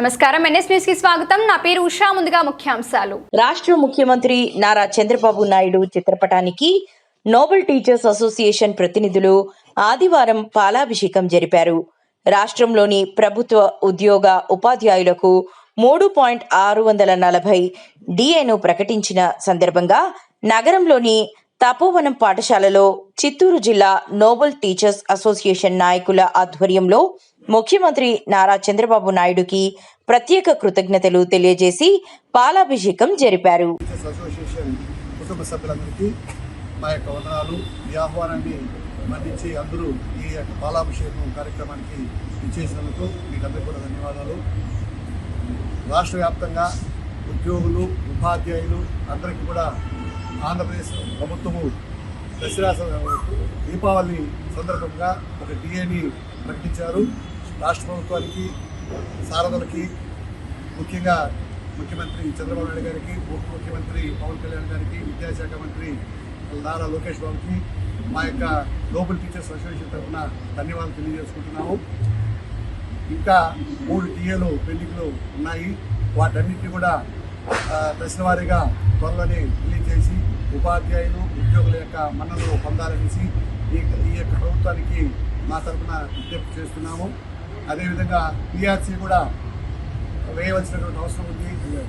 నమస్కారం. ఎన్ఎస్ న్యూస్కి స్వాగతం. నా పేరు ఉషా. ముందుగా ముఖ్యాంశాలు. రాష్ట్ర ముఖ్యమంత్రి నారా చంద్రబాబు నాయుడు చిత్రపటానికి నోబెల్ టీచర్స్ అసోసియేషన్ ప్రతినిధులు ఆదివారం పాలాభిషేకం జరిపారు. రాష్ట్రంలోని ప్రభుత్వ ఉద్యోగ ఉపాధ్యాయులకు మూడు పాయింట్ ఆరు వందల నలభై డిఏను ప్రకటించిన సందర్భంగా నగరంలోని తపోవనం పాఠశాలలో చిత్తూరు జిల్లా నోబెల్ టీచర్స్ అసోసియేషన్ నాయకుల ఆధ్వర్యంలో ముఖ్యమంత్రి నారా చంద్రబాబు నాయుడుకి ప్రత్యేక కృతజ్ఞతలు తెలియజేసి పాలాభిషేకం జరిపారు. కుటుంబ సభ్యులందరికీ మా యొక్క వందనాలు ఈ ఆహ్వానాన్ని మన్నించి అందరూ ఈ యొక్క పాలాభిషేకం కార్యక్రమానికి ఇచ్చేసినందుకు మీకందరికీ కూడా ధన్యవాదాలు. రాష్ట్ర వ్యాప్తంగా ఉద్యోగులు ఉపాధ్యాయులు అందరికీ కూడా ఆంధ్రప్రదేశ్ ప్రభుత్వము దసరా దీపావళి సందర్భంగా ఒక డిఏని ప్రకటించారు. రాష్ట్ర ప్రభుత్వానికి సారథులకి ముఖ్యంగా ముఖ్యమంత్రి చంద్రబాబు నాయుడు గారికి ఉప ముఖ్యమంత్రి పవన్ కళ్యాణ్ గారికి విద్యాశాఖ మంత్రి నారా లోకేష్ బాబుకి మా యొక్క గ్లోబల్ టీచర్స్ అసోసియేషన్ తరఫున ధన్యవాదాలు తెలియజేసుకుంటున్నాము. ఇంకా మూడు టీఏలు పెండింగ్లు ఉన్నాయి. వాటన్నిటిని కూడా దశల వారీగా త్వరలోనే ఉపాధ్యాయులు ఉద్యోగుల యొక్క మన్నలు పొందాలనేసి ఈ ఈ యొక్క ప్రభుత్వానికి మా తరఫున విజ్ఞప్తి చేస్తున్నాము. అదేవిధంగా పిఆర్సీ కూడా వేయవలసినటువంటి అవసరం ఉంది.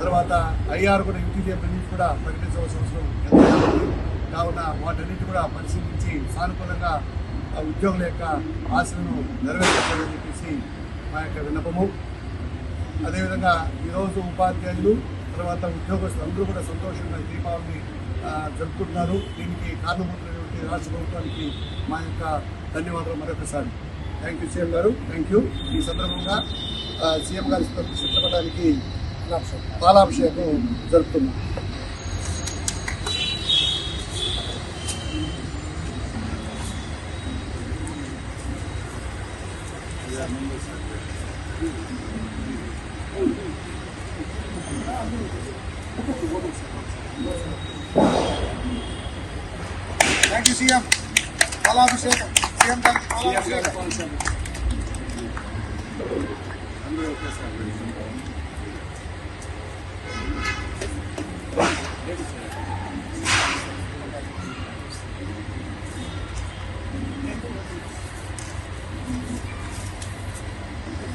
తర్వాత ఐఆర్ కూడా యూటీజే నుంచి కూడా ప్రకటించవలసిన అవసరం ఉంది. కావున వాటన్నిటి కూడా పరిశీలించి సానుకూలంగా ఆ ఉద్యోగుల యొక్క ఆశలను నెరవేర్చాలని చెప్పేసి మా యొక్క విన్నపము. అదేవిధంగా ఈరోజు ఉపాధ్యాయులు తర్వాత ఉద్యోగస్తులు అందరూ కూడా సంతోషంగా దీపావళిని జరుపుకుంటున్నారు. దీనికి కారణమవుతున్నటువంటి రాష్ట్ర ప్రభుత్వానికి మా యొక్క ధన్యవాదాలు మరొకసారి. Thank you CM garu. Thank you ఈ సందర్భంగా సీఎం గారి చిత్రపటానికి పాలాభిషేకం జరుపుతున్నాం. థ్యాంక్ యూ సీఎం పాలాభిషేకం సీఎం గారికి పాలాభిషేకం అందరూ ఒకేసారి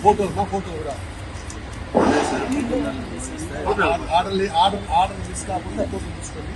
ఫోటో మా ఫోటో కూడా ఆర్డర్ ఆర్డర్ ఆర్డర్ మిస్ కాకుండా ఫోటో తీసుకోండి